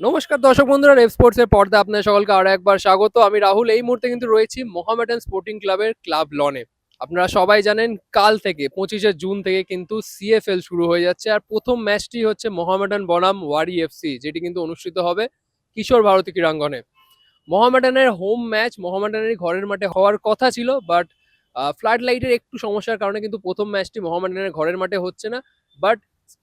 নমস্কার দর্শক বন্ধুরা রেপ স্পোর্টস এর পর্দা আপনাদের সকলকে আরও একবার স্বাগত। আমি রাহুল, এই মুহূর্তে কিন্তু রয়েছি মোহামেডান স্পোর্টিং ক্লাবের ক্লাব লনে আপনারা সবাই জানেন, কাল থেকে, পঁচিশে জুন থেকে কিন্তু সিএফএল শুরু হয়ে যাচ্ছে। আর প্রথম ম্যাচটি হচ্ছে মোহামেডান বনাম ওয়ারি এফসি যেটি কিন্তু অনুষ্ঠিত হবে কিশোর ভারতী ক্রীড়াঙ্গনে। মোহামেডানের হোম ম্যাচ মোহামেডানের ঘরের মাঠে হওয়ার কথা ছিল বাট ফ্লাড লাইটের একটু সমস্যার কারণে কিন্তু প্রথম ম্যাচটি মোহামেডানের ঘরের মাঠে হচ্ছে না। বাট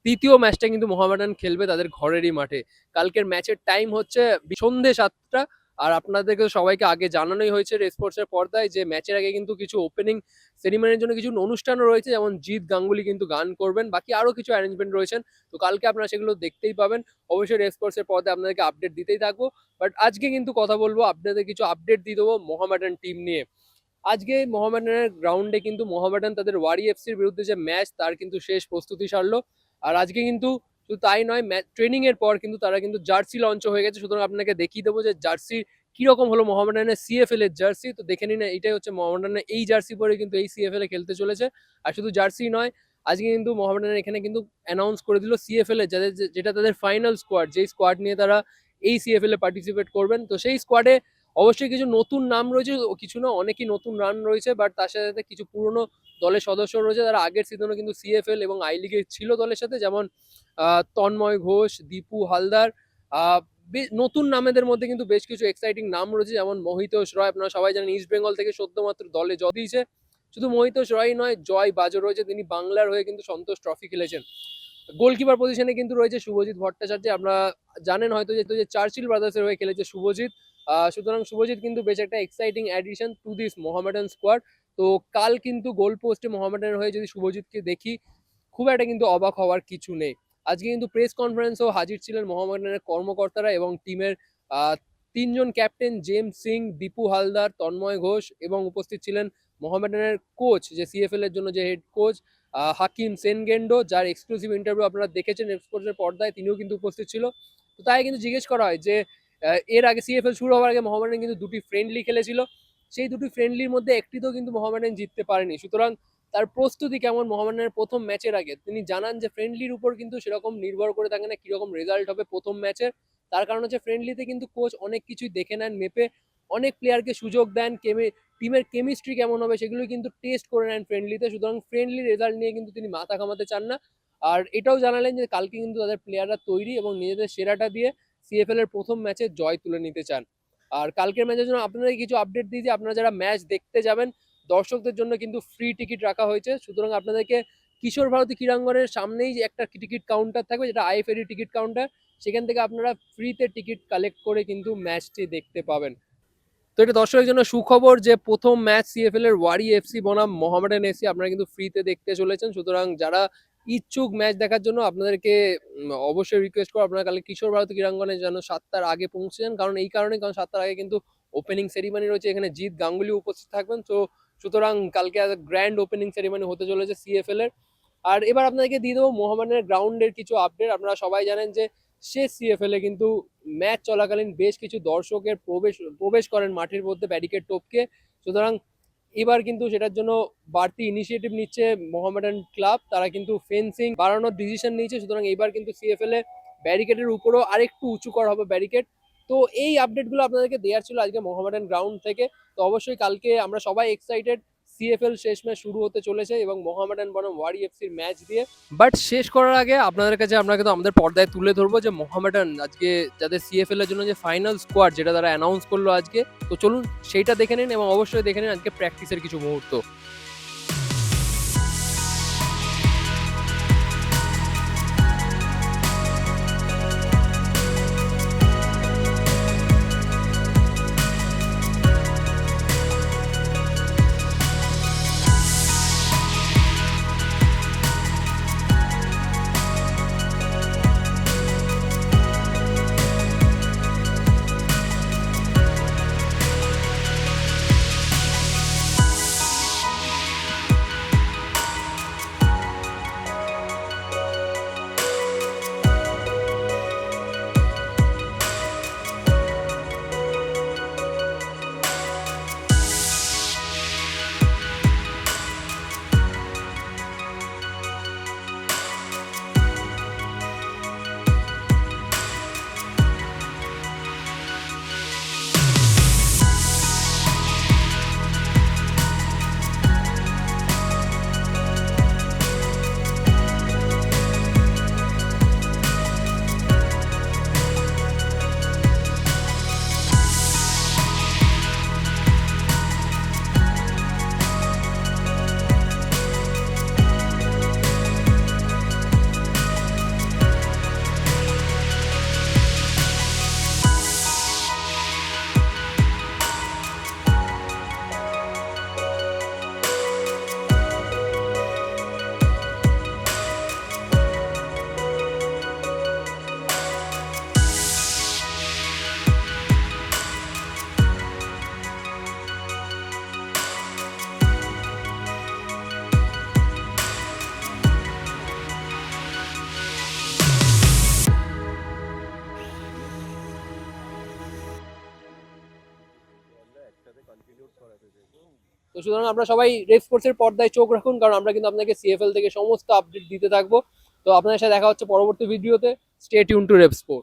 তৃতীয় ম্যাচটা কিন্তু মোহামেডান খেলবে তাদের ঘরেরই মাঠে। কালকের ম্যাচের টাইম হচ্ছে সন্ধে সাতটা। আর আপনাদেরকে সবাইকে আগে জানানোই হয়েছে রেসপোর্টসের পর্দায় যে ম্যাচের আগে কিন্তু কিছু ওপেনিং সেরিমনির জন্য কিছু অনুষ্ঠানও রয়েছে, যেমন জিৎ গাঙ্গুলি কিন্তু গান করবেন। বাকি আরও কিছু অ্যারেঞ্জমেন্ট রয়েছেন। তো কালকে আপনারা সেগুলো দেখতেই পাবেন। অবশ্যই রেসপোর্টসের পর্দায় আপনাদেরকে আপডেট দিতেই থাকব। বাট আজকে কিন্তু কথা বলব, আপনাদের কিছু আপডেট দিয়ে দেবো মোহামেডান টিম নিয়ে। আজকে মোহামেডানের গ্রাউন্ডে কিন্তু মোহামেডান তাদের ওয়ারি এফসির বিরুদ্ধে যে ম্যাচ তার কিন্তু শেষ প্রস্তুতি সারলো। আর আজকে কিন্তু শুধু তাই নয় ট্রেনিং এর পর কিন্তু তারা কিন্তু জার্সি লঞ্চ হয়ে গেছে। সুতরাং আপনাকে দেখিয়ে দেবো যে জার্সি কীরকম হলো মোহামেডানের সিএফএল এর জার্সি। তো দেখে নিন, এটাই হচ্ছে মোহামেডানের এই জার্সি পরে কিন্তু এই সিএফএল এ খেলতে চলেছে। আর শুধু জার্সি নয়, আজকে কিন্তু মোহামেডানের এখানে কিন্তু অ্যানাউন্স করে দিল সিএফএল এ, যাদের যেটা তাদের ফাইনাল স্কোয়াড যেই স্কোয়াড নিয়ে তারা এই সিএফএল এ পার্টিসিপেট করবেন। তো সেই স্কোয়াডে অবশ্যই কিছু নতুন নাম রয়েছে কিছু না, অনেকই নতুন রান রয়েছে বাট তার সাথে সাথে কিছু পুরনো দলের সদস্য রয়েছে, তারা আগের সিজনে কিন্তু সিএফএল এবং আই লিগে ছিল দলের সাথে, যেমন তন্ময় ঘোষ, দীপু হালদার নতুন নামেদের মধ্যে কিন্তু বেশ কিছু এক্সাইটিং নাম রয়েছে, যেমন মহিতোষ রয়, আপনারা সবাই জানেন ইস্ট বেঙ্গল থেকে সদ্যমাত্র দলে জয় দিয়েছে, শুধু মোহিতোষ রয় নয়, জয় বাজো রয়েছে, তিনি বাংলার হয়ে কিন্তু সন্তোষ ট্রফি খেলেছেন। গোলকিপার পজিশনে কিন্তু রয়েছে শুভজিৎ ভট্টাচার্য আমরা জানেন হয়তো যে চার্চিল ব্রাদার্সের হয়ে খেলেছে শুভজিৎ সুতরাং শুভজিৎ, কিন্তু বেশ একটা exciting addition to this Mohammedan squad তো কাল কিন্তু গোল পোস্টে মোহামেডানের হয়ে যদি শুভজিৎকে দেখি, খুব একটা কিন্তু অবাক হওয়ার কিছু নেই। আজকে কিন্তু প্রেস কনফারেন্সেও হাজির ছিলেন মোহামেডানের কর্মকর্তারা এবং টিমের তিনজন ক্যাপ্টেন জেমস সিং দীপু হালদার তন্ময় ঘোষ এবং উপস্থিত ছিলেন মোহামেডানের কোচ যে সিএফএল এর জন্য যে হেড কোচ হাকিম সেনগেন্ডো যার এক্সক্লুসিভ ইন্টারভিউ আপনারা দেখেছেন এক্সপোর্টের পর্দায়, তিনিও কিন্তু উপস্থিত ছিল। তো তাই কিন্তু জিজ্ঞেস করা হয় যে এর আগে সিএফএল শুরু হওয়ার আগে মোহামেডান কিন্তু দুটি ফ্রেন্ডলি খেলেছিল। সেই দুটি ফ্রেন্ডলির মধ্যে একটিতেও কিন্তু মোহামেডান জিততে পারেনি। সুতরাং তার প্রস্তুতি কেমন মোহামেডানের প্রথম ম্যাচের আগে? তিনি জানান যে ফ্রেন্ডলির উপর কিন্তু সেরকম নির্ভর করে থাকে না কীরকম রেজাল্ট হবে প্রথম ম্যাচের তার কারণ হচ্ছে ফ্রেন্ডলিতে কিন্তু কোচ অনেক কিছুই দেখে নেন, মেপে অনেক প্লেয়ারকে সুযোগ দেন কেমে টিমের কেমিস্ট্রি কেমন হবে সেগুলো কিন্তু টেস্ট করে নেন ফ্রেন্ডলিতে সুতরাং ফ্রেন্ডলি রেজাল্ট নিয়ে কিন্তু তিনি মাথা ঘামাতে চান না। আর এটাও জানালেন যে কালকে কিন্তু তাদের প্লেয়াররা তৈরি এবং নিজেদের সেরাটা দিয়ে সিএফএল এর প্রথম ম্যাচে জয় তুলে নিতে চান। আর কালকের ম্যাচের জন্য আপনাদের কিছু আপডেট দিয়ে যে আপনারা যারা ম্যাচ দেখতে যাবেন, দর্শকদের জন্য কিন্তু ফ্রি টিকিট রাখা হয়েছে। সুতরাং আপনাদেরকে কিশোর ভারতী ক্রীড়াঙ্গনের সামনেই একটা টিকিট কাউন্টার থাকবে, যেটা আইএফএডি টিকিট কাউন্টার সেখান থেকে আপনারা ফ্রিতে টিকিট কালেক্ট করে কিন্তু ম্যাচটি দেখতে পাবেন। তো এটা দর্শকের জন্য সুখবর যে প্রথম ম্যাচ সিএফএল এর ওয়ারি এফসি বনাম মোহামেডান এফসি আপনারা কিন্তু ফ্রিতে দেখতে চলেছেন। সুতরাং যারা ইচ্ছুক ম্যাচ দেখার জন্য আপনাদেরকে অবশ্যই রিকোয়েস্ট করব। আপনারা কালকে কিশোর ভারতী ক্রীড়াঙ্গনে যেন সাতটার আগে পৌঁছে যান কারণ এই কারণে, কারণ সাতটার আগে কিন্তু ওপেনিং সেরিমনি রয়েছে। এখানে জিৎ গাঙ্গুলি উপস্থিত থাকবেন। তো সুতরাং কালকে গ্র্যান্ড ওপেনিং সেরিমনি হতে চলেছে সিএফএল এর। আর এবার আপনাদেরকে দিয়ে দেবো মোহামেডানের গ্রাউন্ডের কিছু আপডেট আপনারা সবাই জানেন যে শেষ সিএফএল এ কিন্তু ম্যাচ চলাকালীন বেশ কিছু দর্শকের প্রবেশ প্রবেশ করেন মাঠের মধ্যে ব্যারিকেড টপকে। সুতরাং এবার কিন্তু সেটার জন্য বাড়তি ইনিশিয়েটিভ নিচ্ছে মোহামেডান ক্লাব তারা কিন্তু ফেন্সিং বাড়ানোর ডিসিশন নিয়েছে। সুতরাং এবার কিন্তু সিএফএল এ ব্যারিকেডের উপরও আরেকটু উঁচু করা হবে ব্যারিকেড তো এই আপডেটগুলো আপনাদেরকে দেওয়ার ছিল আজকে মোহামেডান গ্রাউন্ড থেকে। তো অবশ্যই কালকে আমরা সবাই এক্সাইটেড সিএফএল শেষ ম্যাচ শুরু হতে চলেছে এবং মোহামেডান বনাম ওয়ারি এফসির ম্যাচ দিয়ে। বাট শেষ করার আগে আপনাদের কাছে আমরা কিন্তু আমাদের পর্দায় তুলে ধরবো যে মোহামেডান আজকে যাদের সিএফএল এর জন্য যে ফাইনাল স্কোয়াড যেটা তারা অ্যানাউন্স করল আজকে। তো চলুন সেইটা দেখে নিন এবং অবশ্যই দেখে নিন আজকে প্র্যাকটিসের কিছু মুহূর্ত। তো সুতরাং আমরা সবাই রেফ কোর্সের পর্দায় চোখ রাখুন, কারণ আমরা কিন্তু আপনাকে সিএফএল থেকে সমস্ত আপডেট দিতে থাকব। তো আপনাদের সাথে দেখা হচ্ছে পরবর্তী ভিডিওতে স্টেট ইউন টু রেফ স্পোর্ট